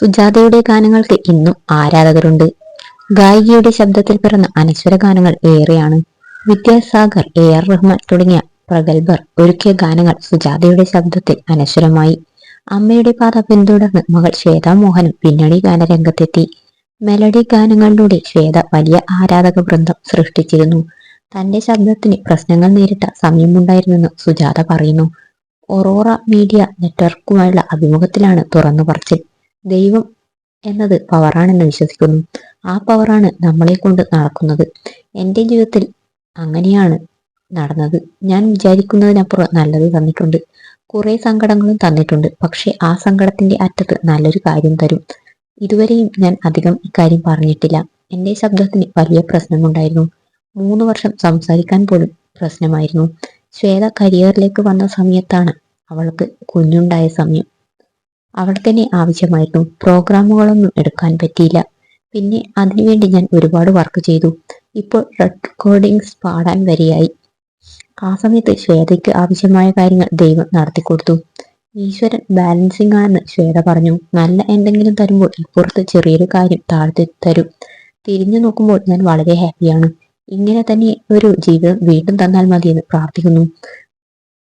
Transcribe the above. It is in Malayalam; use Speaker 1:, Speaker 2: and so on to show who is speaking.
Speaker 1: സുജാതയുടെ ഗാനങ്ങൾക്ക് ഇന്നും ആരാധകരുണ്ട്. ഗായികയുടെ ശബ്ദത്തിൽ പിറന്ന അനശ്വര ഗാനങ്ങൾ ഏറെയാണ്. വിദ്യാസാഗർ എ ആർ റഹ്മാൻ തുടങ്ങിയ പ്രഗത്ഭർ ഒരുക്കിയ ഗാനങ്ങൾ സുജാതയുടെ ശബ്ദത്തിൽ അനശ്വരമായി. അമ്മയുടെ പാത പിന്തുടർന്ന് മകൾ ശ്വേതാ മോഹനും പിന്നണി ഗാനരംഗത്തെത്തി മെലഡി ഗാനങ്ങളിലൂടെ ശ്വേത വലിയ ആരാധക വൃന്ദം സൃഷ്ടിച്ചിരുന്നു. തന്റെ ശബ്ദത്തിന് പ്രശ്നങ്ങൾ നേരിട്ട സമയമുണ്ടായിരുന്നെന്ന് സുജാത പറയുന്നു. ഒറോറ മീഡിയ നെറ്റ്വർക്കുമായുള്ള അഭിമുഖത്തിലാണ് തുറന്നു പറച്ചിൽ ദൈവം എന്നത് പവറാണെന്ന് വിശ്വസിക്കുന്നു. ആ പവറാണ് നമ്മളെ കൊണ്ട് നടക്കുന്നത്. എന്റെ ജീവിതത്തിൽ അങ്ങനെയാണ് നടന്നത്. ഞാൻ വിചാരിക്കുന്നതിനപ്പുറം നല്ലത് തന്നിട്ടുണ്ട്. കുറേ സങ്കടങ്ങളും തന്നിട്ടുണ്ട്. പക്ഷേ ആ സങ്കടത്തിന്റെ അറ്റത്ത് നല്ലൊരു കാര്യം തരും. ഇതുവരെയും ഞാൻ അധികം ഇക്കാര്യം പറഞ്ഞിട്ടില്ല. എന്റെ ശബ്ദത്തിന് വലിയ പ്രശ്നമുണ്ടായിരുന്നു. മൂന്ന് വർഷം സംസാരിക്കാൻ പോലും പ്രശ്നമായിരുന്നു. ശ്വേത കരിയറിലേക്ക് വന്ന സമയത്താണ് അവൾക്ക് കുഞ്ഞുണ്ടായ സമയം. അവൾ തന്നെ ആവശ്യമായിരുന്നു. പ്രോഗ്രാമുകളൊന്നും എടുക്കാൻ പറ്റിയില്ല. പിന്നെ അതിനുവേണ്ടി ഞാൻ ഒരുപാട് വർക്ക് ചെയ്തു. ഇപ്പോൾ റെക്കോർഡിങ്സ് പാടാൻ വരെയായി. ആ സമയത്ത് ശ്വേതയ്ക്ക് ആവശ്യമായ കാര്യങ്ങൾ ദൈവം നടത്തിക്കൊടുത്തു ഈശ്വരൻ ബാലൻസിംഗ് ആണെന്ന് ശ്വേത പറഞ്ഞു. നല്ല എന്തെങ്കിലും തരുമ്പോൾ ഇപ്പുറത്ത് ചെറിയൊരു കാര്യം താഴ്ത്തി തരും. തിരിഞ്ഞു നോക്കുമ്പോൾ ഞാൻ വളരെ ഹാപ്പിയാണ് ഇങ്ങനെ തന്നെ ഒരു ജീവിതം വീണ്ടും തന്നാൽ മതിയെന്ന് പ്രാർത്ഥിക്കുന്നു.